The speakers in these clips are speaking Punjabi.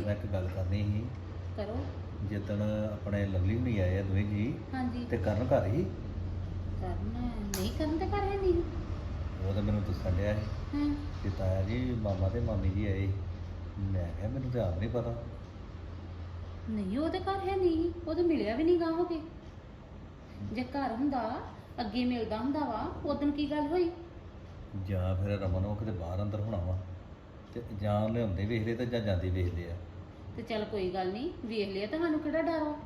ਨਾਲ ਇੱਕ ਗੱਲ ਕਰਨੀ ਸੀ। ਕਰੋ। ਜਿੱਦਣ ਆਪਣੇ ਲਵਲੀ ਹੁਣੀ ਆਏ ਆ ਦੋਵੇਂ ਜੀ ਹਾਂਜੀ। ਤੇ ਕਰਨ ਘਰ ਹੀ? ਕਰਨਾ ਨਹੀਂ ਕਰਨ ਤੇ ਕਰ ਹੈ ਨਹੀਂ। ਉਹ ਤਾਂ ਮੈਨੂੰ ਦੱਸਣ ਡਿਆ ਸੀ। ਹਾਂ। ਕਿ ਤਾਇਆ ਜੀ ਮਾਮਾ ਤੇ ਮਾਮੀ ਜੀ ਆਏ ਮੈਂ ਕਿਹਾ ਮੈਨੂੰ ਤੇ ਆਪ ਨਹੀਂ ਪਤਾ। ਨਹੀਂ ਉਹਦੇ ਘਰ ਹੈ ਨਹੀਂ। ਉਹ ਤਾਂ ਮਿਲਿਆ ਵੀ ਨਹੀਂ ਗਾ ਹੋ ਕੇ। ਜੇ ਘਰ ਹੁੰਦਾ ਅੱਗੇ ਮਿਲਦਾ ਹੁੰਦਾ ਵਾ ਉਦੋਂ ਕੀ ਗੱਲ ਹੋਈ? ਜਾਂ ਫਿਰ ਰਮਨ ਉਹ ਕਿਤੇ ਬਾਹਰ ਅੰਦਰ ਹੋਣਾ ਵਾ। ਤੇ ਜਾਂ ਉਹਨੇ ਹੁੰਦੇ ਵੇਖ ਲਏ ਤੇ ਜਾਂ ਜਾਂਦੇ ਵੇਖ ਲਏ ਆ। ਤੇ ਚੱਲ ਕੋਈ ਗੱਲ ਨਹੀਂ ਵੇਖ ਲਿਆ ਤੁਹਾਨੂੰ ਕਿਹੜਾ ਡਰ ਵਾ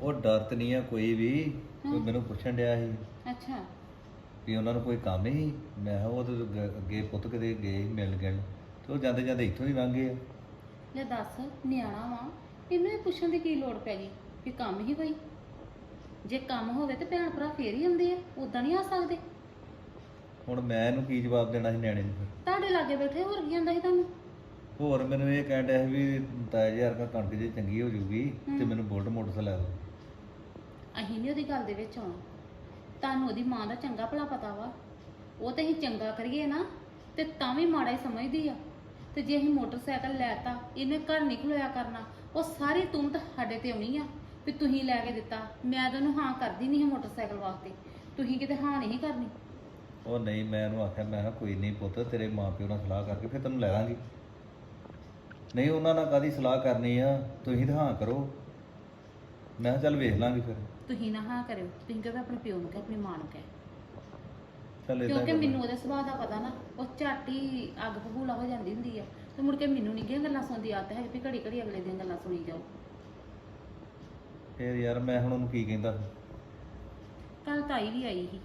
ਉਹ ਡਰ ਤੇ ਨਹੀਂ ਆ ਕੋਈ ਵੀ ਕੋਈ ਹਮ। ਮੈਨੂੰ ਪੁੱਛਣ ਡਿਆ ਸੀ। ਅੱਛਾ। ਵੀ ਉਹਨਾਂ ਨੂੰ ਕੋਈ ਕੰਮ ਹੀ? ਮੈਂ ਕਿਹਾ ਉਹ ਤੇ ਗ- ਅੱਗੇ ਪੁੱਤ ਕਿਤੇ ਗਏ ਸੀ ਮਿਲ ਗਿਲ ਤੇ ਉਹ ਜਾਂਦੇ ਜਾਂਦੇ ਇੱਥੋਂ ਹੀ ਲੰਘ ਗਏ ਆ। ਲੈ ਦੱਸ ਨਿਆਣਾ ਵਾ ਇਹਨੂੰ ਇਹ ਪੁੱਛਣ ਦੀ ਕੀ ਲੋੜ ਪੈ ਗਈ? ਵੀ ਕੰਮ ਹੀ ਕੋਈ? ਜੇ ਕੰਮ ਹੋਵੇ ਤੇ ਭੈਣ ਭਰਾ ਫੇਰ ਹੀ ਆਉਂਦੇ ਆ ਉਦਾਂ ਨਹੀਂ ਆ ਸਕਦੇ। ਹੁਣ ਮੈਂ ਇਹਨੂੰ ਕੀ ਜਵਾਬ ਦੇਣਾ ਸੀ ਨਿਆਣੇ ਨੂੰ ਫਿਰ? ਤੁਹਾਡੇ ਲਾਗੇ ਬੈਠੇ ਹੋਰ ਕੀ ਆਂਦਾ ਸੀ ਤੁਹਾਨੂੰ? ਹੋਰ ਮੈਨੂੰ ਇਹ ਕਹਿਣ ਡਿਆ ਸੀ ਵੀ ਤਾਇਆ ਜੀ ਯਾਰ ਕਣਕ ਜੇ ਚੰਗੀ ਹੋ ਜੂਗੀ ਤੇ। ਮੈਨੂੰ ਬੁਲਟ ਮੋਟਰਸਾਈਕਲ ਲੈ ਦਿਓ ਅਸੀਂ ਨਹੀਂ ਉਹਦੀ ਗੱਲ ਦੇ ਵਿੱਚ ਆਉਣਾ। ਤੁਹਾਨੂੰ ਉਹਦੀ ਮਾਂ ਦਾ ਚੰਗਾ ਭਲਾ ਪਤਾ ਵਾ। ਉਹ ਤੇ ਅਸੀਂ ਚੰਗਾ ਕਰੀਏ ਨਾ ਤੇ ਤਾਂ ਵੀ ਮਾੜਾ ਹੀ ਸਮਝਦੀ ਆ। ਤੇ ਜੇ ਅਸੀਂ ਮੋਟਰਸਾਈਕਲ ਲੈਤਾ ਇਹਨੇ ਘਰ ਨਹੀਂ ਖਲੋਇਆ ਕਰਨਾ ਉਹ ਸਾਰੀ ਤੁਮਤ ਸਾਡੇ ਤੇ ਆਉਣੀ ਆ ਵੀ ਤੁਸੀਂ ਲੈ ਕੇ ਦਿੱਤਾ। ਮੈਂ ਤਾਂ ਉਹਨੂੰ ਹਾਂ ਕਰਦੀ ਨਹੀਂ ਸੀ ਮੋਟਰਸਾਈਕਲ ਵਾਸਤੇ। ਤੁਸੀਂ ਕਿਤੇ ਹਾਂ ਨਹੀਂ ਕਰਨੀ। ਉਹ ਨਹੀਂ ਮੈਂ ਉਹਨੂੰ ਆਖਿਆ ਮੈਂ ਕਿਹਾ ਕੋਈ ਨਹੀਂ ਪੁੱਤ ਤੇਰੇ ਮਾਪਿਓ ਨਾਲ ਸਲਾਹ ਕਰਕੇ ਫਿਰ ਤੈਨੂੰ ਲੈ ਦਾਂਗੀ ਨਹੀਂ ਉਹਨਾਂ ਨਾਲ ਕਾਦੀ ਸਲਾਹ ਕਰਨੀ ਆ? ਤੁਸੀਂ ਤਾਂ ਹਾਂ ਕਰੋ। ਮੈਂ ਕਿਹਾ ਚੱਲ ਵੇਖ ਲਾਂਗੇ ਫਿਰ। ਤੁਸੀਂ ਨਾ ਹਾਂ ਕਰਿਓ ਤੁਸੀਂ ਕਹੋ ਆਪਣੇ ਪਿਓ ਨੂੰ ਕਹੋ ਆਪਣੀ ਮਾਂ ਨੂੰ ਕਹੋ। ਚੱਲ ਏਦਾਂ ਕਿਉਂਕਿ ਮੈਨੂੰ ਉਹਦੇ ਸੁਭਾਅ ਦਾ ਪਤਾ ਨਾ ਉਹ ਝੱਟ ਹੀ ਅੱਗ ਫਗੂਲਾ ਹੋ ਜਾਂਦੀ ਹੁੰਦੀ ਆ। ਤੇ ਮੁੜ ਕੇ ਮੈਨੂੰ ਨਹੀਂ ਕਿਹਾ ਗੱਲਾਂ ਸੁਣਦੀ ਆਦਤ ਹੈ ਵੀ ਘੜੀ ਘੜੀ ਅਗਲੇ ਦੀਆਂ ਗੱਲਾਂ ਸੁਣੀ ਜਾਓ। ਫਿਰ ਯਾਰ ਮੈਂ ਹੁਣ ਉਹਨੂੰ ਕੀ ਕਹਿੰਦਾ? ਕੱਲ ਤਾਈ ਵੀ ਆਈ ਸੀ।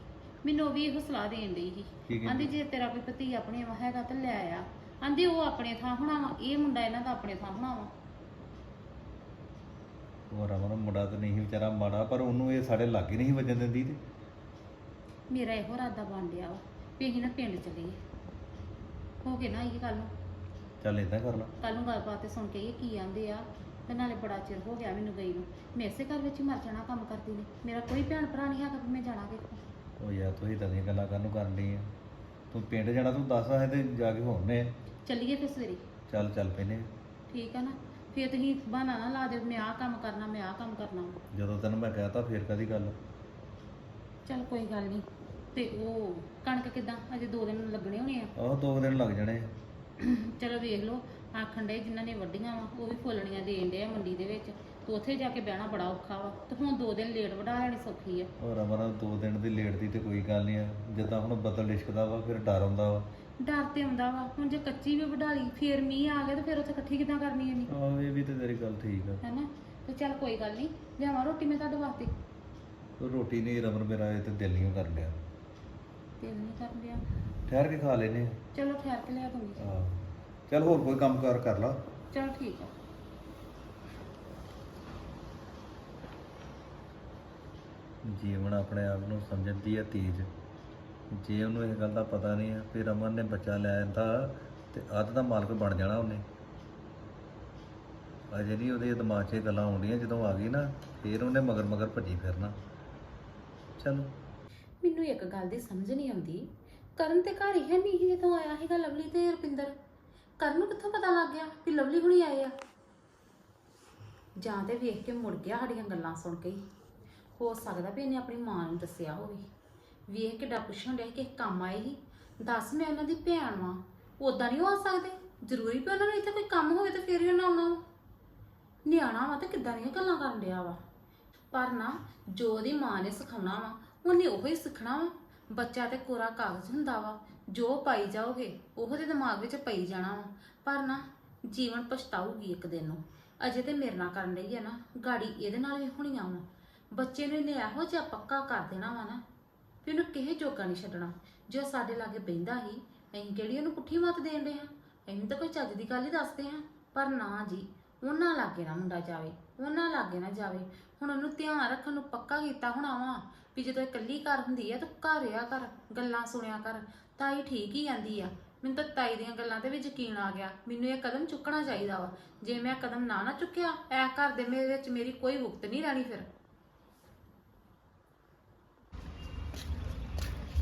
ਮੈਨੂੰ ਉਹ ਵੀ ਇਹੋ ਸਲਾਹ ਦੇਣ ਡਈ ਸੀ। ਕਹਿੰਦੀ? ਆਂਦੀ ਜੇ ਤੇਰਾ ਕੋਈ ਭਤੀ ਆਪਣੇ ਵਾ ਹੈਗਾ ਤਾਂ ਲੈ ਆ। ਆਂਦੀ ਉਹ ਆਪਣੇ ਥਾਂ ਹੋਣਾ ਵਾ ਇਹ ਮੁੰਡਾ ਇਹਨਾਂ ਦਾ ਆਪਣੇ ਥਾਂ ਹੋਣਾ ਵਾ ਉਹ ਰਮਨ ਮੁੰਡਾ ਤਾਂ ਨਹੀਂ ਸੀ ਵਿਚਾਰਾ ਮਾੜਾ ਪਰ ਉਹਨੂੰ ਇਹ ਸਾਡੇ ਲਾਗੇ ਨਹੀਂ ਸੀ ਵੱਜਣ ਦਿੰਦੀ ਤੇ। ਮੇਰਾ ਇਹੋ ਇਰਾਦਾ ਬਣ ਡਿਆ ਵਾ ਵੀ ਅਸੀਂ ਨਾ ਪਿੰਡ ਚੱਲੀਏ। ਹੋ ਕੇ ਨਾ ਇਹ ਕੱਲ ਨੂੰ ਚੱਲ ਏਦਾਂ ਕਰ ਲਾ। ਕੱਲ ਨੂੰ ਗੱਲਬਾਤ ਤੇ ਸੁਣ ਕੇ ਇਹ ਕੀ ਆਂਦੇ ਆ ਤੇ ਨਾਲੇ ਬੜਾ ਚਿਰ ਹੋ ਗਿਆ ਮੈਨੂੰ ਗਈ ਨੂੰ। ਮੈਂ ਇਸੇ ਘਰ ਵਿੱਚ ਹੀ ਮਰ ਜਾਣਾ ਕੰਮ ਕਰਦੀ ਨੇ। ਮੇਰਾ ਕੋਈ ਭੈਣ ਭਰਾ ਨਹੀਂ ਹੈਗਾ ਵੀ ਮੈਂ ਜਾਣਾ ਕਿੱਥੋਂ। ਉਹ ਯਾਰ ਤੂੰ ਇਦਾਂ ਦੀਆਂ ਗੱਲਾਂ ਕਰਨ ਨੂੰ ਕਰਨ ਆ। ਤੂੰ ਪਿੰਡ ਜਾਣਾ ਤੂੰ ਦੱਸ ਹੈ ਤੇ ਜਾ ਕੇ ਹੋਣੇ ਚੱਲੀਏ ਫਿਰ ਸਵੇਰੇ। ਚੱਲ ਚੱਲ ਪੈਨੇ ਠੀਕ ਆ ਨਾ। ਫਿਰ ਤੁਸੀਂ ਬਹਾਨਾ ਨਾ ਲਾ ਦਿਓ ਮੈਂ ਆਹ ਕੰਮ ਕਰਨਾ ਮੈਂ ਆਹ ਕੰਮ ਕਰਨਾ। ਜਦੋਂ ਤੈਨੂੰ ਮੈਂ ਕਹਿਤਾ ਫੇਰ ਕਦੀ ਗੱਲ? ਚੱਲ ਕੋਈ ਗੱਲ ਨਹੀਂ ਤੇ ਉਹ ਕਣਕ ਕਿਦਾਂ? ਅਜੇ ਦੋ ਦਿਨ ਲੱਗਣੇ ਹੋਣੇ ਆ। ਆਹ ਦੋ ਦਿਨ ਲੱਗ ਜਾਣੇ ਆ। ਚਲੋ ਵੇਖ ਲਓ ਆਖਣ ਦੇ ਜਿਨ੍ਹਾਂ ਨੇ ਵੱਡੀਆਂ ਵਾ ਉਹ ਵੀ ਫੁੱਲਣੀਆਂ ਦੇਣ ਦੇ ਆ ਮੰਡੀ ਦੇ ਵਿੱਚ। ਤੇ ਉੱਥੇ ਜਾ ਕੇ ਬਹਿਣਾ ਬੜਾ ਔਖਾ ਵਾ ਤੇ ਹੁਣ ਦੋ ਦਿਨ ਲੇਟ ਵਢਾ ਲੈਣੀ ਸੌਖੀ ਆ। ਉਹ ਰਮਨ ਦੋ ਦਿਨ ਦੀ ਲੇਟ ਦੀ ਤੇ ਕੋਈ ਗੱਲ ਨਹੀਂ ਆ। ਜਿੱਦਾਂ ਹੁਣ ਬੱਦਲ ਲਿਸ਼ਕਦਾ ਵਾ ਫਿਰ ਡਰ ਆਉਂਦਾ ਵਾ। ਡਰ ਤੇ ਆਉਂਦਾ ਵਾ ਹੁਣ ਜੇ ਕੱਚੀ ਵੀ ਵਢਾ ਲਈ ਫੇਰ ਮੀਂਹ ਆ ਗਿਆ ਤੇ ਫਿਰ ਉੱਥੇ ਇਕੱਠੀ ਕਿਦਾਂ ਕਰਨੀ ਐ ਆਹ ਇਹ ਵੀ ਤੇ ਤੇਰੀ ਗੱਲ ਠੀਕ ਆ। ਹੈਨਾ? ਤੇ ਚੱਲ ਕੋਈ ਗੱਲ ਨਹੀਂ ਲਿਆਵਾਂ ਰੋਟੀ ਮੈਂ ਤੁਹਾਡੇ ਵਾਸਤੇ। ਰੋਟੀ ਨਹੀਂ ਰਮਨ ਮੇਰਾ ਇਹ ਤੇ ਦਿਲ ਨਹੀਂ ਕਰ ਲਿਆ ਦਿਲ ਨਹੀਂ ਕਰਨ ਡਿਆ। ਠਹਿਰ ਕੇ ਖਾ ਲੈਨੇ ਚਲੋ ਠਹਿਰ ਕੇ ਲਿਆ ਦੂੰਗੀ। ਆ ਚੱਲ ਹੋਰ ਕੋਈ ਕੰਮ ਕਾਰ ਕਰ ਲਾ। ਚਲ ਠੀਕ ਆ। ਜੀਵਨ ਆਪਣੇ ਆਪ ਨੂੰ ਸਮਝਣ ਦੀ ਹੈ ਤੇਜ਼। ਜੇ ਉਹਨੂੰ ਇਹ ਗੱਲ ਦਾ ਪਤਾ ਨਹੀਂ ਹੈ, ਫਿਰ ਰਮਨ ਨੇ ਬੱਚਾ ਲੈ ਆਂਦਾ ਤੇ ਅੱਧ ਦਾ ਮਾਲਕ ਬਣ ਜਾਣਾ ਉਹਨੇ। ਅਜੇ ਨਹੀਂ ਉਹਦੇ ਦਿਮਾਗ 'ਚ ਇਹ ਗੱਲਾਂ ਆਉਂਦੀਆਂ, ਜਦੋਂ ਆ ਗਈ ਨਾ, ਫਿਰ ਉਹਨੇ ਮਗਰ ਮਗਰ ਭੱਜੀ ਫਿਰਨਾ। ਚਲੋ। ਮੈਨੂੰ ਇੱਕ ਗੱਲ ਦੀ ਸਮਝ ਨਹੀਂ ਆਉਂਦੀ। ਕਰਨ ਤੇ ਘਰ ਹੀ ਹੈ ਨਹੀਂ ਸੀ ਜਦੋਂ ਆਇਆ ਸੀਗਾ ਲਵਲੀ ਤੇ ਰੁਪਿੰਦਰ। ਕਰਨ ਨੂੰ ਕਿੱਥੋਂ ਪਤਾ ਲੱਗ ਗਿਆ ਕਿ ਲਵਲੀ ਹੁਣੀ ਆਏ ਆ? ਜਾਂ ਤੇ ਵੇਖ ਕੇ ਮੁੜ ਗਿਆ ਸਾਡੀਆਂ ਗੱਲਾਂ ਸੁਣ ਕੇ ਹੀ। ਹੋ ਸਕਦਾ ਵੀ ਇਹਨੇ ਆਪਣੀ ਮਾਂ ਨੂੰ ਦੱਸਿਆ ਹੋਵੇ। ਵੇਖ ਕਿੱਡਾ ਪੁੱਛਣ ਡਿਆ ਕਿ ਕੰਮ ਆਏ ਹੀ ਦੱਸ ਮੈਂ ਉਹਨਾਂ ਦੀ ਭੈਣ ਵਾਂ। ਉਦਾਂ ਨਹੀਂ ਹੋ ਸਕਦੇ? ਜ਼ਰੂਰੀ ਵੀ ਉਹਨਾਂ ਨੂੰ ਇੱਥੇ ਕੋਈ ਕੰਮ ਹੋਵੇ ਤਾਂ ਫੇਰ ਹੀ ਉਹਨਾਂ ਆਉਣਾ ਵਾ। ਨਿਆਣਾ ਵਾ ਤੇ ਕਿੱਦਾਂ ਦੀਆਂ ਗੱਲਾਂ ਕਰਨ ਡਿਆ ਵਾ। ਪਰ ਨਾ, ਜੋ ਉਹਦੀ ਮਾਂ ਨੇ ਸਿਖਾਉਣਾ ਵਾ, ਉਹਨੇ ਉਹੀ ਸਿੱਖਣਾ ਵਾ। ਬੱਚਾ ਤੇ ਕੋਰਾ ਕਾਗਜ਼ ਹੁੰਦਾ ਵਾ। ਜੋ ਪਾਈ ਜਾਓਗੇ ਉਹਦੇ ਦਿਮਾਗ ਵਿੱਚ ਪਈ ਜਾਣਾ ਵਾ। ਪਰ ਨਾ, ਜੀਵਨ ਪਛਤਾਊਗੀ ਇੱਕ ਦਿਨ ਨੂੰ। ਅਜੇ ਤੇ ਮੇਰੇ ਨਾਲ ਕਰਨ ਲਈ ਹੈ ਨਾ, ਗਾੜੀ ਇਹਦੇ ਨਾਲ ਵੀ ਹੋਣੀਆਂ ਵਾ। ਬੱਚੇ ਨੂੰ ਇਹਨੇ ਇਹੋ ਜਿਹਾ ਪੱਕਾ ਕਰ ਦੇਣਾ ਵਾ ਨਾ ਵੀ ਉਹਨੂੰ ਕਿਸੇ ਜੋਗਾ ਨਹੀਂ ਛੱਡਣਾ। ਜੇ ਉਹ ਸਾਡੇ ਲਾਗੇ ਬਹਿੰਦਾ ਹੀ, ਅਸੀਂ ਕਿਹੜੀ ਉਹਨੂੰ ਪੁੱਠੀ ਮੱਤ ਦੇਣ ਦੇ ਹਾਂ? ਅਸੀਂ ਤਾਂ ਕੋਈ ਚੱਜ ਦੀ ਗੱਲ ਹੀ ਦੱਸਦੇ ਹਾਂ। ਪਰ ਨਾ ਜੀ, ਉਹਨਾਂ ਲਾਗੇ ਨਾ ਮੁੰਡਾ ਜਾਵੇ, ਉਹਨਾਂ ਲਾਗੇ ਨਾ ਜਾਵੇ। ਹੁਣ ਉਹਨੂੰ ਧਿਆਨ ਰੱਖਣ ਨੂੰ ਪੱਕਾ ਕੀਤਾ ਹੋਣਾ ਵਾ ਵੀ ਜਦੋਂ ਇਹ ਇਕੱਲੀ ਘਰ ਹੁੰਦੀ ਆ ਤਾਂ ਘਰ ਰਿਆ ਕਰ, ਗੱਲਾਂ ਸੁਣਿਆ ਕਰ ਤਾਈ ਠੀਕ ਹੀ ਆਂਦੀ ਆ। ਮੈਨੂੰ ਤਾਂ ਤਾਈ ਦੀਆਂ ਗੱਲਾਂ ਤੇ ਵੀ ਯਕੀਨ ਆ ਗਿਆ, ਮੈਨੂੰ ਇਹ ਕਦਮ ਚੁੱਕਣਾ ਚਾਹੀਦਾ ਵਾ। ਜੇ ਮੈਂ ਕਦਮ ਨਾ ਨਾ ਚੁੱਕਿਆ, ਇਹ ਘਰ ਦੇ ਮੇਰੇ ਵਿੱਚ ਮੇਰੀ ਕੋਈ ਵਕਤ ਨਹੀਂ ਰਹਿਣੀ ਫਿਰ।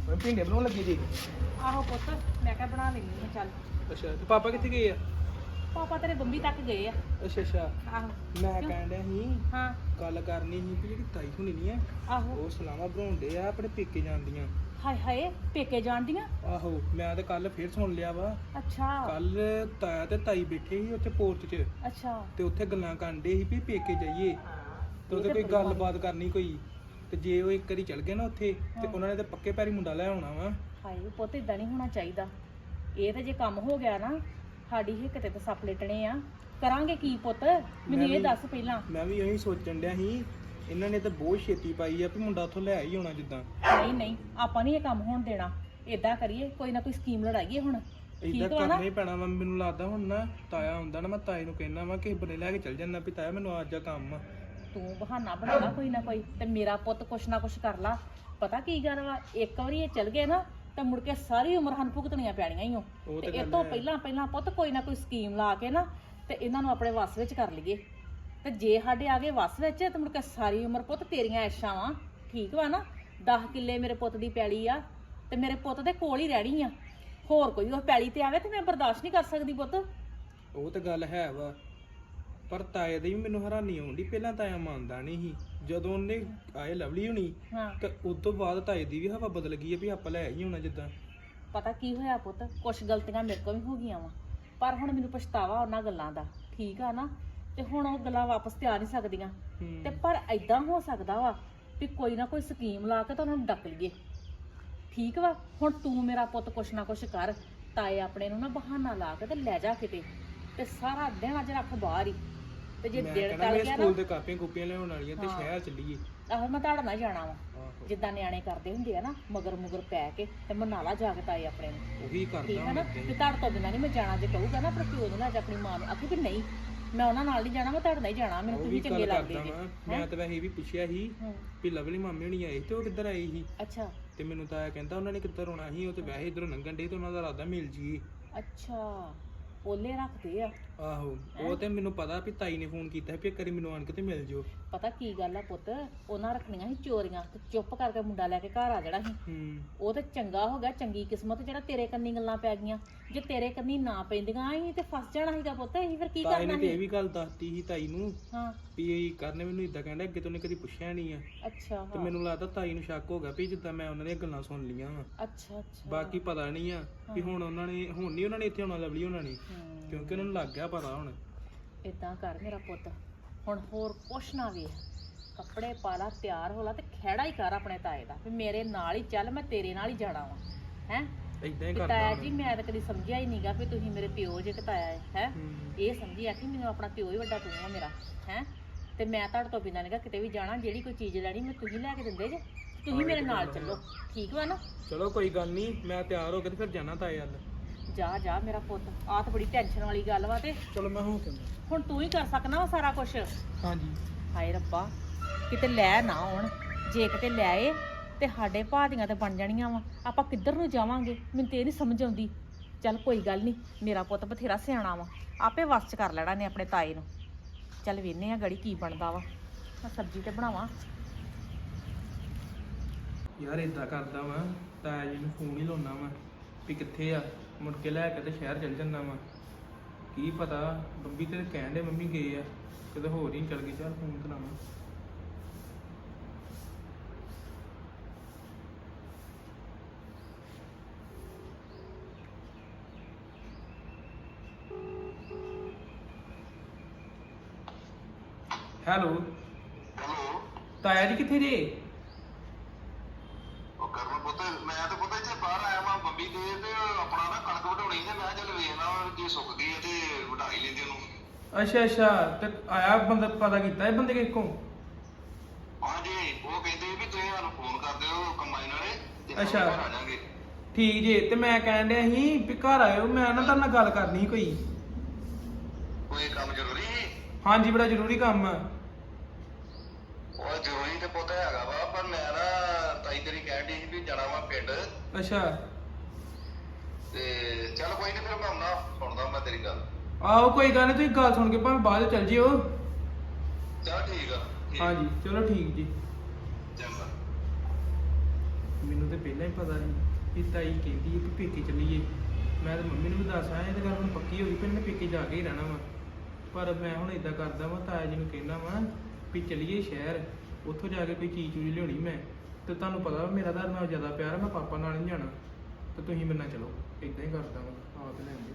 ਮੈਂ ਭਿੰਡੇ ਬਣਾਉਣ ਲੱਗੀ ਜੀ ਆਹੋ ਪੁੱਤ ਮੈਂ ਕਿਹਾ ਬਣਾ ਲੈਂਦੀ ਹਾਂ ਚੱਲ। ਅੱਛਾ ਤੇ ਪਾਪਾ ਕਿੱਥੇ ਗਏ ਆ? ਪਾਪਾ ਤੇਰੇ ਬੰਬੀ ਤੱਕ ਗਏ ਆ। ਅੱਛਾ ਅੱਛਾ। ਆਹੋ। ਮੈਂ ਕਿਉਂ? ਕਹਿਣ ਡਿਆ ਸੀ ਹਾਂ। ਗੱਲ ਕਰਨੀ ਸੀ ਕਿ ਜਿਹੜੀ ਤਾਈ ਹੁਣੀ ਨਹੀਂ ਆ ਆਹੋ। ਉਹ ਸਲਾਮਾ ਬਣਾਉਂਦੇ ਆ ਆਪਣੇ ਪੇਕੇ ਜਾਂਦੀਆਂ ਹਾਏ ਹਾਏ ਪੇਕੇ ਜਾਣਦੀਆਂ ਆਹੋ ਮੈਂ ਤੇ ਕੱਲ ਫੇਰ ਸੁਣ ਲਿਆ ਵਾ। ਅੱਛਾ। ਕੱਲ ਤਾਇਆ ਤੇ ਤਾਈ ਬੈਠੇ ਸੀ ਉੱਥੇ ਪੋਰਚ 'ਚ। ਅੱਛਾ। ਤੇ ਉੱਥੇ ਗੱਲਾਂ ਕਰਦੇ ਸੀ ਵੀ ਪੇਕੇ ਜਾਈਏ। ਤੇ ਉਹਦੇ ਕੋਈ ਗੱਲਬਾਤ ਕਰਨੀ ਕੋਈ? ਤੇ ਜੇ ਉਹ ਇੱਕ ਵਾਰੀ ਚਲ ਗਏ ਨਾ ਉੱਥੇ ਤੇ ਹਾਂ। ਉਹਨਾਂ ਨੇ ਤੇ ਪੱਕੇ ਪੈਰੀ ਮੁੰਡਾ ਲੈ ਆਉਣਾ ਵਾ। ਹਾਏ ਪੁੱਤ ਇਦਾਂ ਨਹੀਂ ਹੋਣਾ ਚਾਹੀਦਾ। ਇਹ ਤਾਂ ਜੇ ਕੰਮ ਹੋ ਗਿਆ ਨਾ ਸਾਡੀ ਹਿੱਕ ਤੇ ਤਾਂ ਸੱਪ ਲੇਟਣੇ ਆ। ਕਰਾਂਗੇ ਕੀ ਪੁੱਤ? ਮੈਨੂੰ ਇਹ ਵੀ- ਦੱਸ ਪਹਿਲਾਂ। ਮੈਂ ਵੀ ਇਹੀ ਸੋਚਣ ਡਿਆ ਸੀ ਇਹਨਾਂ ਨੇ ਤਾਂ ਬਹੁਤ ਛੇਤੀ ਪਾਈ ਆ ਵੀ ਮੁੰਡਾ ਉੱਥੋਂ ਲੈ ਹੀ ਆਉਣਾ ਜਿੱਦਾਂ। ਨਹੀਂ ਨਹੀਂ ਆਪਾਂ ਨਹੀਂ ਇਹ ਕੰਮ ਹੋਣ ਦੇਣਾ। ਏਦਾਂ ਕਰੀਏ ਕੋਈ ਨਾ ਕੋਈ ਸਕੀਮ ਲੜਾਈਏ ਹੁਣ। ਇਦਾਂ ਠੀਕ ਵਾ ਨਾ? ਕਰਨਾ ਹੀ ਪੈਣਾ ਵਾ ਮੈਨੂੰ ਲੱਗਦਾ ਹੁਣ ਨਾ ਤਾਇਆ ਹੁੰਦਾ ਨਾ ਮੈਂ ਤਾਏ ਨੂੰ ਕਹਿਣਾ ਵਾ ਕਿਸੇ ਬਨੇ ਲੈ ਕੇ ਚੱਲ ਜਾਂਦਾ ਵੀ ਤਾਇਆ ਮੈਨੂੰ ਅੱਜ ਆ ਕੰਮ ਆ। ਤੂੰ ਬਹਾਨਾ ਬਣਾ ਲਾ ਕੋਈ ਨਾ ਕੋਈ ਤੇ ਮੇਰਾ ਪੁੱਤ ਕੁਛ ਨਾ ਕੁਛ ਕਰ ਲਾ। ਪਤਾ ਕੀ ਗੱਲ ਵਾ? ਇੱਕ ਵਾਰੀ ਇਹ ਚਲ ਗਏ ਨਾ ਤਾਂ ਮੁੜ ਕੇ ਸਾਰੀ ਉਮਰ ਹਨ ਭੁਗਤਣੀਆਂ ਪੈਣੀਆਂ ਹੀ ਉਹ ਤੇ ਇਹ ਤੋਂ। ਪਹਿਲਾਂ ਪਹਿਲਾਂ ਪੁੱਤ ਕੋਈ ਨਾ ਕੋਈ ਸਕੀਮ ਲਾ ਕੇ ਨਾ ਤੇ ਇਹਨਾਂ ਨੂੰ ਆਪਣੇ ਵੱਸ ਵਿੱਚ ਕਰ ਲਈਏ। ਤੇ ਜੇ ਸਾਡੇ ਆ ਗਏ ਵੱਸ ਵਿੱਚ ਤੇ ਮੁੜ ਕੇ ਸਾਰੀ ਉਮਰ ਪੁੱਤ ਤੇਰੀਆਂ ਐਸ਼ਾਂ ਵਾ। ਠੀਕ ਵਾ ਨਾ? 10 ਕਿੱਲੇ ਮੇਰੇ ਪੁੱਤ ਦੀ ਪੈਲੀ ਆ ਤੇ ਮੇਰੇ ਪੁੱਤ ਦੇ ਕੋਲ ਹੀ ਰਹਿਣੀ ਆ। ਹੋਰ ਕੋਈ ਉਹ ਪੈਲੀ ਤੇ ਆਵੇ ਤੇ ਮੈਂ ਬਰਦਾਸ਼ਤ ਨਹੀਂ ਕਰ ਸਕਦੀ ਪੁੱਤ। ਉਹ ਤਾਂ ਗੱਲ ਹੈ ਵਾ। ਪਰ ਤਾਏ ਦੀ ਵੀ ਮੈਨੂੰ ਹੈਰਾਨੀ ਆਉਂਦੀ ਪਹਿਲਾਂ ਤਾਇਆ ਮੰਨਦਾ ਨਹੀਂ ਸੀ। ਜਦੋਂ ਉਹਨੇ ਆਏ ਲਵਲੀ ਹੁਣੀ ਹਾਂ। ਤੇ ਉਸ ਤੋਂ ਬਾਅਦ ਤਾਏ ਦੀ ਵੀ ਹਵਾ ਬਦਲ ਗਈ ਆ ਵੀ ਆਪਾਂ ਲੈ ਹੀ ਆਉਣਾ ਜਿੱਦਾਂ। ਪਤਾ ਕੀ ਹੋਇਆ ਪੁੱਤ? ਕੁਛ ਗਲਤੀਆਂ ਮੇਰੇ ਕੋਲ ਵੀ ਹੋ ਗਈਆਂ ਵਾ। ਪਰ ਹੁਣ ਮੈਨੂੰ ਪਛਤਾਵਾ ਉਹਨਾਂ ਗੱਲਾਂ ਦਾ ਠੀਕ ਆ ਨਾ? ਤੇ ਹੁਣ ਉਹ ਗੱਲਾਂ ਵਾਪਸ ਤੇ ਆ ਨਹੀਂ ਸਕਦੀਆਂ। ਹੂੰ। ਤੇ ਪਰ ਐਦਾਂ ਹੋ ਸਕਦਾ ਵਾ ਵੀ ਕੋਈ ਨਾ ਕੋਈ ਸਕੀਮ ਲਾ ਕੇ ਤਾਂ ਉਹਨਾਂ ਨੂੰ ਡੱਕ ਲਈਏ। ਠੀਕ ਵਾ? ਹੁਣ ਤੂੰ ਮੇਰਾ ਪੁੱਤ ਕੁਛ ਨਾ ਕੁਛ ਕਰ ਤਾਏ ਆਪਣੇ ਨੂੰ ਨਾ ਬਹਾਨਾ ਲਾ ਕੇ ਤੇ ਲੈ ਜਾ ਕਿਤੇ। ਤੇ ਸਾਰਾ ਦਿਨ ਅੱਜ ਰੱਖ ਬਾਹਰ ਹੀ। ਤੇ ਜੇ ਕਹਿੰਦਾ ਟਲ ਗਿਆ ਸਕੂਲ ਨਾ ਦੇ ਕਾਪੀਆਂ ਕੂਪੀਆਂ ਲਿਆਉਣ ਵਾਲੀਆਂ ਤੇ। ਸ਼ਹਿਰ ਚੱਲੀਏ। ਆਹੋ ਮੈਂ ਤੁਹਾਡੇ ਨਾਲ ਜਾਣਾ ਵਾ। ਆਹੋ। ਜਿੱਦਾਂ ਨਿਆਣੇ ਕਰਦੇ ਹੁੰਦੇ ਆ ਨਾ ਮਗਰ ਮੁਗਰ ਪੈ ਕੇ ਤੇ ਮਨਾਲਾ ਜਾ ਕੇ ਤਾਏ ਆਪਣੇ ਨੂੰ। ਉਹੀ ਠੀਕ ਕਰਦਾ ਹੈ ਨਾ? ਮੈਂ ਤੇ ਤੁਹਾਡੇ ਤੋਂ ਬਿਨਾਂ ਨਹੀਂ ਮੈਂ ਜਾਣਾ ਜੇ ਕਹੂਗਾ ਨਾ ਆਪਣੇ ਪਿਓ ਨੂੰ ਲੈ ਜਾ ਆਪਣੀ ਮਾਂ ਨੂੰ ਆਖੀ ਵੀ ਨਹੀਂ ਮੈਂ ਉਹਨਾਂ ਨਾਲ ਨਹੀਂ ਜਾਣਾ ਮੈਂ ਤੁਹਾਡੇ ਨਾਲ ਹੀ ਜਾਣਾ ਮੈਨੂੰ ਉਹ ਤੁਸੀਂ ਚੰਗੇ ਗੱਲ ਲੱਗਦੇ ਕਰਦਾ ਜੀ। ਵਾਂ। ਮੈਂ ਤਾਂ ਵੈਸੇ ਵੀ ਪੁੱਛਿਆ ਸੀ ਹੂੰ। ਵੀ ਲਵਲੀ ਮਾਮੇ ਹੁਣੀ ਆਏ ਤੇ ਉਹ ਕਿੱਧਰ ਆਏ ਸੀ? ਅੱਛਾ। ਤੇ ਮੈਨੂੰ ਤਾਂ ਕਹਿੰਦਾ ਉਹਨਾਂ ਨੇ ਕਿੱਧਰ ਆਉਣਾ ਸੀ ਉਹ ਤੇ ਵੈਸੇ ਇਧਰੋਂ ਲੰਘਣ ਡੇ ਤੇ ਉਹਨਾਂ ਦਾ ਇਰਾਦਾ ਮਿਲ ਜੀ ਅੱਛਾ। ਓਲੇ ਰੱਖਦੇ ਆ। ਆਹੋ ਉਹ ਤੇ ਮੈਨੂੰ ਪਤਾ ਵੀ ਤਾਈ ਨੇ ਫੋਨ ਕੀਤਾ ਵੀ ਇੱਕ ਵਾਰੀ ਮੈਨੂੰ ਆਣ ਕੇ ਤੇ ਮਿਲ ਜਿਓ। ਪਤਾ ਕੀ ਗੱਲ ਆ ਪੁੱਤ ਉਹਨਾਂ ਰੱਖਣੀਆਂ ਸੀ ਚੋਰੀਆਂ ਤੇ ਚੁੱਪ ਕਰਕੇ ਮੁੰਡਾ ਲੈ ਕੇ ਘਰ ਆ ਜਿਹੜਾ ਸੀ। ਹੂੰ। ਉਹ ਤੇ ਚੰਗਾ ਹੋ ਗਿਆ ਚੰਗੀ ਕਿਸਮਤ ਜਿਹੜਾ ਤੇਰੇ ਕੰਨੀ ਗੱਲਾਂ ਪੈ ਗਈਆਂ। ਜੇ ਤੇਰੇ ਕੰਨੀ ਨਾ ਪੈਂਦੀਆਂ ਅਸੀਂ ਤੇ ਫਸ ਜਾਣਾ ਸੀਗਾ ਪੁੱਤ ਅਸੀਂ ਫਿਰ ਕੀ ਤਾਈ ਨੇ ਤੇ ਇਹ ਸੀ? ਵੀ ਗੱਲ ਦੱਸਤੀ ਸੀ ਤਾਈ ਨੂੰ ਹਾਂ। ਵੀ ਇਹ ਕਰਨੇ ਮੈਨੂੰ ਇਦਾਂ ਕਹਿੰਦਾ ਅੱਗੇ ਤੋਂ ਨੇ ਕਦੀ ਪੁੱਛਿਆ ਨਹੀਂ ਆ। ਅੱਛਾ ਤੇ ਹਾਂ। ਮੈਨੂੰ ਲੱਗਦਾ ਤਾਈ ਨੂੰ ਸ਼ੱਕ ਹੋ ਗਿਆ ਵੀ ਜਿੱਦਾਂ ਮੈਂ ਉਹਨਾਂ ਦੀਆਂ ਗੱਲਾਂ ਸੁਣ ਲੀਆਂ ਵਾ। ਅੱਛਾ ਅੱਛਾ। ਬਾਕੀ ਪਤਾ ਨਹੀਂ ਆ ਵੀ ਹੁਣ ਉਹਨਾਂ ਨੇ ਹੁਣ ਨਹੀਂ ਉਹਨਾਂ ਨੇ ਇੱਥੇ ਆਉਣਾ ਲਵਲੀ ਉਹਨਾਂ ਨੇ। ਹੂੰ। ਕਿਉਂਕਿ ਉਹਨਾਂ ਨੂੰ ਲੱਗ ਗਿਆ ਪਤਾ ਹੁਣ। ਇਦਾਂ ਕਰ ਮੇਰਾ ਪੁੱਤ ਹੁਣ ਹੋਰ ਕੁਛ ਨਾ ਵੇਖ। ਕੱਪੜੇ ਪਾ ਲਾ ਤਿਆਰ ਹੋ ਲਾ ਤੇ ਖਹਿੜਾ ਹੀ ਕਰ ਆਪਣੇ ਤਾਏ ਦਾ ਵੀ ਮੇਰੇ ਨਾਲ ਹੀ ਚੱਲ ਮੈਂ ਤੇਰੇ ਨਾਲ ਹੀ ਜਾਣਾ ਵਾਂ ਹੈ? ਇਦਾਂ ਹੀ ਕਰਦਾ ਤਾਇਆ। ਜੀ ਮੈਂ ਤਾਂ ਕਦੀ ਸਮਝਿਆ ਹੀ ਨਹੀਂਗਾ ਵੀ ਤੁਸੀਂ ਮੇਰੇ ਪਿਓ ਜੇ ਤਾਇਆ ਹੈ ਹੈ। ਇਹ ਸਮਝੀ ਆ ਕਿ ਮੈਨੂੰ ਆਪਣਾ ਪਿਓ ਹੀ ਵੱਡਾ ਤੂੰ ਆ ਮੇਰਾ ਹੈ? ਤੇ ਮੈਂ ਤੁਹਾਡੇ ਤੋਂ ਬਿਨਾਂ ਨਹੀਂਗਾ ਕਿਤੇ ਵੀ ਜਾਣਾ ਜਿਹੜੀ ਕੋਈ ਚੀਜ਼ ਲੈਣੀ ਮੈਂ ਤੁਸੀਂ ਲੈ ਕੇ ਦਿੰਦੇ ਜੇ। ਤੁਸੀਂ ਮੇਰੇ ਨਾਲ ਚੱਲੋ ਠੀਕ ਵਾ ਨਾ? ਚਲੋ ਕੋਈ ਗੱਲ ਨਹੀਂ ਮੈਂ ਤਿਆਰ ਹੋ ਕੇ ਤੇ ਫਿਰ ਜਾਣਾ ਤਾਏ ਵੱਲ। ਜਾ ਜਾ ਮੇਰਾ ਪੁੱਤ। ਆਹ ਤਾਂ ਬੜੀ ਟੈਨਸ਼ਨ ਵਾਲੀ ਗੱਲ ਵਾ ਤੇ। ਚਲੋ ਮੈਂ ਹੋ ਕੇ ਆਉਂਦਾ। ਹੁਣ ਤੂੰ ਹੀ ਕਰ ਸਕਣਾ ਵਾ ਸਾਰਾ ਕੁਝ ਹਾਂਜੀ। ਹਾਏ ਰੱਬਾ ਕਿਤੇ ਲੈ ਨਾ ਆਉਣ। ਜੇ ਕਿਤੇ ਲੈ ਆਏ ਤੇ ਸਾਡੇ ਭਾਦੀਆਂ ਤੇ ਬਣ ਜਾਣੀਆਂ ਵਾ। ਆਪਾਂ ਕਿੱਧਰ ਨੂੰ ਜਾਵਾਂਗੇ? ਮੈਨੂੰ ਤੇ ਇਹ ਨਹੀਂ ਸਮਝ ਆਉਂਦੀ। ਚੱਲ ਕੋਈ ਗੱਲ ਨਹੀਂ ਮੇਰਾ ਪੁੱਤ ਬਥੇਰਾ ਸਿਆਣਾ ਵਾ। ਆਪੇ ਵਸ ਚ ਕਰ ਲੈਣਾ ਨੇ ਆਪਣੇ ਤਾਏ ਨੂੰ। ਚੱਲ ਵੇਨੇ ਆ ਗੜੀ ਕੀ ਬਣਦਾ ਵਾ। ਮੈਂ ਸਬਜ਼ੀ ਤੇ ਬਣਾਵਾਂ। ਯਾਰ ਇਦਾਂ ਕਰਦਾ ਵਾਂ ਤਾਇਆ ਜੀ ਨੂੰ ਫੋਨ ਹੀ ਲਾਉਣਾ ਵਾਂ। ਵੀ ਕਿੱਥੇ ਆ? ਮੁੜ ਕੇ ਲੈ ਕੇ ਤੇ ਸ਼ਹਿਰ ਚੱਲ ਜਾਂਦਾ ਵਾਂ। ਕੀ ਪਤਾ? ਬੰਬੀ ਤੇ ਕਹਿਣ ਦੇ ਮੰਮੀ ਗਏ ਆ। ਕਿਤੇ ਹੋਰ ਹੀ ਚੱਲ ਗਈ ਚੱਲ ਫੋਨ ਹੈਲੋ ਹੈਲੋ ਤਾਇਆ ਜੀ ਕਿੱਥੇ ਜੇ ਉਹ ਕਰਨ ਪੁੱਤ ਮੈਂ ਤਾਂ ਪੁੱਤ ਇੱਥੇ ਬਾਹਰ ਆਇਆ ਵਾਂ ਬੰਬੀ ਤੇ ਤੇ ਆਪਣਾ ਨਾ ਕਣਕ ਵਢਾਉਣੀ ਤੇ ਮੈਂ ਕਿਹਾ ਚੱਲ ਜੇ ਸੁੱਕ ਗਈ ਹੈ ਤੇ ਵਢਾ ਹੀ ਲੈਂਦੇ ਉਹਨੂੰ। ਅੱਛਾ ਅੱਛਾ ਤੇ ਆਇਆ ਬੰਦਾ ਪਤਾ ਕੀਤਾ ਇਹ ਬੰਦੇ ਕਿਸ ਕੋਲ? ਹਾਂਜੀ ਉਹ ਕਹਿੰਦੇ ਵੀ ਤੁਸੀਂ ਸਾਨੂੰ ਫੋਨ ਕਰ ਦਿਓ ਕੰਬਾਈਨ ਵਾਲੇ ਤੇ ਅਸੀਂ ਅੱਛਾ। ਘਰ ਆ ਜਾਾਂਗੇ ਠੀਕ ਜੇ ਤੇ ਮੈਂ ਕਹਿਣ ਡਿਆ ਸੀ ਵੀ ਘਰ ਆਇਓ ਮੈਂ ਨਾ ਤੁਹਾਡੇ ਨਾਲ ਗੱਲ ਕਰਨੀ ਸੀ ਕੋਈ। ਕੋਈ ਕੰਮ ਜ਼ਰੂਰੀ ਸੀ? ਹਾਂਜੀ ਬੜਾ ਜ਼ਰੂਰੀ ਕੰਮ ਆ। ਉਹ ਜ਼ਰੂਰੀ ਤੇ ਪੁੱਤ ਹੈਗਾ ਵਾ ਪਰ ਮੈਂ ਨਾ ਤਾਈ ਤੇਰੀ ਕਹਿਣ ਦੀ ਸੀ ਵੀ ਜਾਣਾ ਵਾ ਪਿੰਡ। ਅੱਛਾ। ਤੇ ਚੱਲ ਕੋਈ ਨਹੀਂ ਫਿਰ ਮੈਂ ਆਉਣਾ ਸੁਣਦਾ ਮੈਂ ਤੇਰੀ ਗੱਲ। ਆਹੋ ਕੋਈ ਗੱਲ ਨਹੀਂ ਤੁਸੀਂ ਗੱਲ ਸੁਣ ਕੇ ਭਾਵੇਂ ਬਾਅਦ ਚ ਚੱਲ ਜਿਓ। ਚੱਲ ਠੀਕ ਆ ਠੀਕ। ਹਾਂਜੀ ਚਲੋ ਠੀਕ ਜੀ। ਚੰਗਾ। ਮੈਨੂੰ ਤੇ ਪਹਿਲਾਂ ਹੀ ਪਤਾ ਸੀ ਕਿ ਤਾਈ ਕਹਿੰਦੀ ਹੈ ਕਿ ਪੇਕੇ ਚੱਲੀਏ। ਮੈਂ ਤੇ ਮੰਮੀ ਨੂੰ ਵੀ ਦੱਸ ਆਇਆ ਇਹ ਤੇ ਗੱਲ ਹੁਣ ਪੱਕੀ ਹੋ ਗਈ ਮੈਂ ਪੇਕੇ ਜਾ ਕੇ ਹੀ ਰਹਿਣਾ ਵਾ। ਪਰ ਮੈਂ ਹੁਣ ਇਦਾਂ ਕਰਦਾ ਵਾਂ ਤਾਇਆ ਜੀ ਨੂੰ ਕਹਿਣਾ ਵਾਂ ਵੀ ਚਲੀਏ ਸ਼ਹਿਰ ਉੱਥੋਂ ਜਾ ਕੇ ਕੋਈ ਚੀਜ਼ ਚੂਜ਼ ਲਿਆਉਣੀ ਮੈਂ। ਤੇ ਤੁਹਾਨੂੰ ਪਤਾ ਵਾ ਮੇਰਾ ਤੁਹਾਡੇ ਨਾਲ ਜ਼ਿਆਦਾ ਪਿਆਰ ਆ ਮੈਂ ਪਾਪਾ ਨਾਲ ਨਹੀਂ ਜਾਣਾ। ਤੇ ਤੁਸੀਂ ਮੇਰੇ ਨਾਲ ਚਲੋ। ਇਦਾਂ ਹੀ ਕਰਦਾ ਵਾਂ ਆਪ ਲੈਂਦੇ।